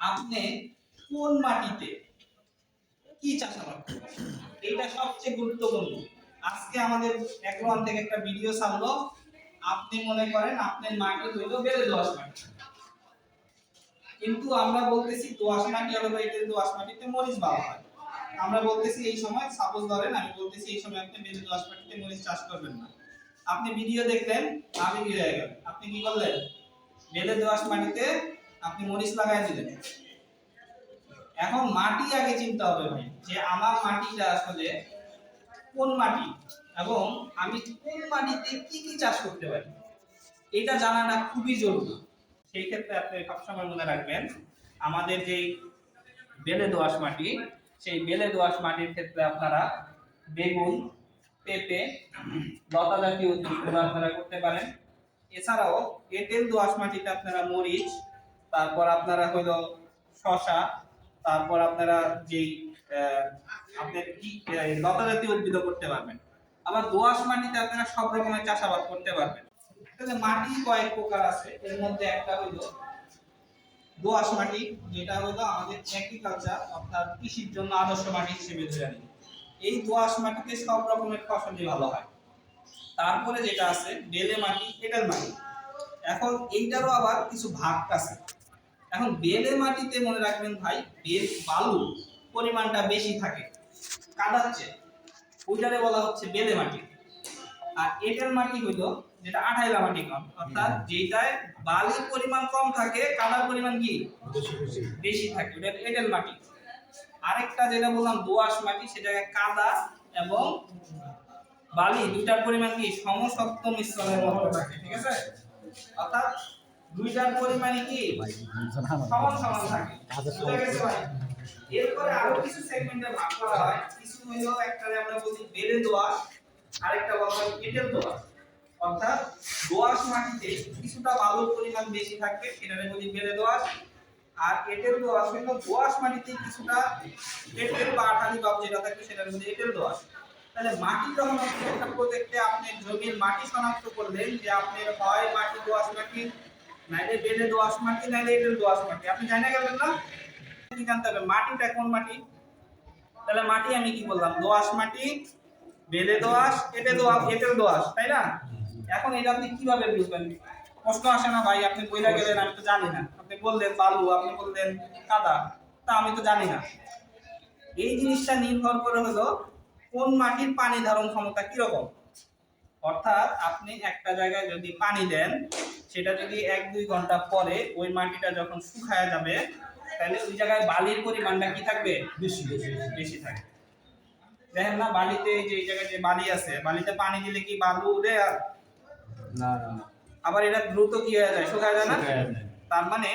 আপনি কোন মাটিতে কি চাষাবাদ এটা সবচেয়ে গুরুত্বপূর্ণ। আজকে আমাদের একরন থেকে একটা ভিডিও ছাড়লো। আপনি মনে করেন আপনার মাটি হইল বেড়ে দোয়াশ মাটি। কিন্তু আমরা বলতেছি দোয়াশ মাটি হলো এটা দোয়াশ মাটিতে মরিচ ভালো হয়। আমরা বলতেছি এই সময় সাপোজ ধরেন, আমি বলতেছি এই সময় আপনি বেড়ে দোয়াশ মাটিতে মরিচ চাষ করবেন না। আপনি ভিডিও দেখলেন, আমি কি হয়ে গেল আপনি কি করলেন? বেলে দোয়াশ মাটিতে আপনি মরিচ লাগাই দিলেন। এখন মাটি আগে চিন্তা হবে ভাই, যে আমার মাটিটা আসলে কোন মাটি এবং আমি কোন মাটিতে কি কি চাষ করতে পারি, এটা জানাটা খুবই জরুরি। সেই ক্ষেত্রে আপনি সবসময় মনে রাখবেন, আমাদের যেই বেলে দোআঁশ মাটি, সেই বেলে দোআঁশ মাটির ক্ষেত্রে আপনারা বেগুন, পেঁপে লতা জাতীয় উদ্ভিদগুলো আপনারা করতে পারেন। এছাড়াও এঁটেল দোআঁশ মাটিতে আপনারা মরিচ তারপর আপনারা হলো শশা, তারপর আপনারা যেই আপনার কি লতা জাতীয় উদ্ভিদ করতে পারবেন। আবার দোআঁশ মাটিতে আপনারা সব রকমের চাষাবাদ করতে পারবেন। মাটি কয়েক প্রকার আছে। এর মধ্যে একটা দোআঁশ মাটি, যেটা হলো আমাদের অর্থাৎ কৃষির জন্য আদর্শ মাটি হিসেবে নিই। এই দোআঁশ মাটিতে সব রকমের ফসলই ভালো হয়। তারপরে যেটা আছে, বেলে মাটি, এঁটেল মাটি। এখন এইটারও আবার কিছু ভাগ আছে। এখন বেলে মাটিতে মনে রাখবেন ভাই বেল বালু পরিমাণটা বেশি থাকে। কাদাচ্ছে ওইটারে বলা হচ্ছে বেলে মাটি। আর এঁটেল মাটি হইল যেটা আঠাইলা মাটি কম। অর্থাৎ যেটায় বালির পরিমাণ কম থাকে কাদার পরিমাণ কি? বেশি থাকে। ওটা এঁটেল মাটি। আরেকটা যেটা বললাম দোআঁশ মাটি সেটা কাদা এবং বালি দুইটার পরিমাণ কি? সমসপ্ত মিশ্রণের মতো থাকে ঠিক আছে? অর্থাৎ দুইটার পরিমাণই কি? সমান সমান থাকে। বুঝা গেছে ভাই? এরপরে আরও কিছু সেগমেন্টে ভাগ করা হয়। কিছু হইল একটারে আমরা বলি বেলে দোআঁশ আরেকটা বলা হয় এঁটেল দোআঁশ অর্থাৎ দোআঁশ মাটিতে কিছুটা বালুর পরিমাণ বেশি থাকবে সেটারে বলি বেলে দোআঁশ আর এঁটেল দোআঁশ হইল দোআঁশ মাটিতে কিছুটা এঁটেল বা আঠালি ভাব যেটা থাকবে সেটারে বলি এঁটেল দোয়াশ তাহলে মাটি যখন আপনি একটা প্রজেক্টে আপনি জমির মাটি শনাক্ত করলেন যে আপনার হয় মাটি দোআঁশ মাটি নাইলে বেলে দোআঁশ মাটি, নাইলে এঁটেল দোআঁশ মাটি। আপনি জানা গেলেন না? জানতে হবে? মাটিটা কোন মাটি? তাহলে মাটি আমি কি বললাম? দোআঁশ মাটি, বেলে দোআঁশ এঁটে দোআঁশ এঁটেল দোআঁশ তাই না? এখন এটা আপনি কীভাবে বুঝবেন? প্রশ্ন আসে না ভাই, আপনি বইলা গেলেন, আমি তো জানি না। আপনি বললেন বালু, আপনি বললেন কাদা, তা আমি তো জানি না। এই জিনিসটা নির্ভর করে হলো কোন মাটির পানি ধারণ ক্ষমতা কীরকম? অর্থাৎ আপনি একটা জায়গায় যদি পানি দেন সেটা যদি এক দুই ঘণ্টা পরে ওই মাটিটা যখন শুকায় যাবে তাহলে ওই জায়গায় বালির পরিমাণটা কি থাকবে? বেশি বেশি থাকবে দেখেন না বালিতে যে এই জায়গায় যে বালি আছে বালিতে পানি দিলে কি বালু উঠে আর? না আবার এটা দ্রুত কি হয়ে যায়? শুকায় যায় না? তার মানে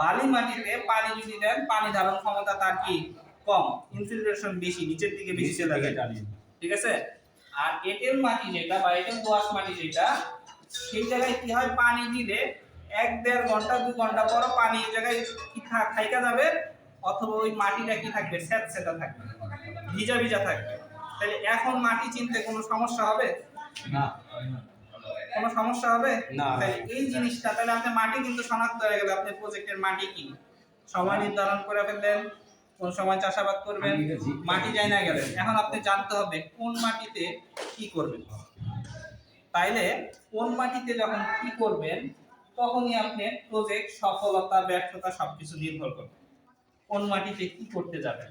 বালি মাটিতে পানি যদি দেন পানি ধারণ ক্ষমতা তার কি? কম। ইনফিল্ট্রেশন বেশি নিচের দিকে বেশি চলে যায়। ঠিক আছে? আর এঁটেল মাটি যেটা বা এঁটেল দোআঁশ মাটি যেটা সেই জায়গায় কি হয়? পানি দিলে এক দেড় ঘণ্টা দু ঘণ্টা পর পানি এই জায়গায় কি থাইকা যাবে? অথবা ওই মাটিটা কি থাকবে? স্যাঁত স্যাঁতা থাকবে। ভিজা ভিজা থাকবে। তাহলে এখন মাটি চিনতে কোনো সমস্যা হবে? না। কোনো সমস্যা হবে? না। তাহলে এই জিনিসটা তাহলে আপনি মাটি কিন্তু শনাক্ত হয়ে গেল। আপনি প্রজেক্টের মাটি কি সময় নির্ধারণ করে ফেললেন কোন সময় চাষাবাদ করবেন মাটি যাই না গেলেন। এখন আপনি জানতে হবে কোন মাটিতে কি করবেন। তাইলে কোন মাটিতে যখন কি করবেন, তখনই আপনি প্রজেক্ট সফলতা, ব্যর্থতা সবকিছু নির্ভর করবে। কোন মাটিতে কি করতে যাবেন?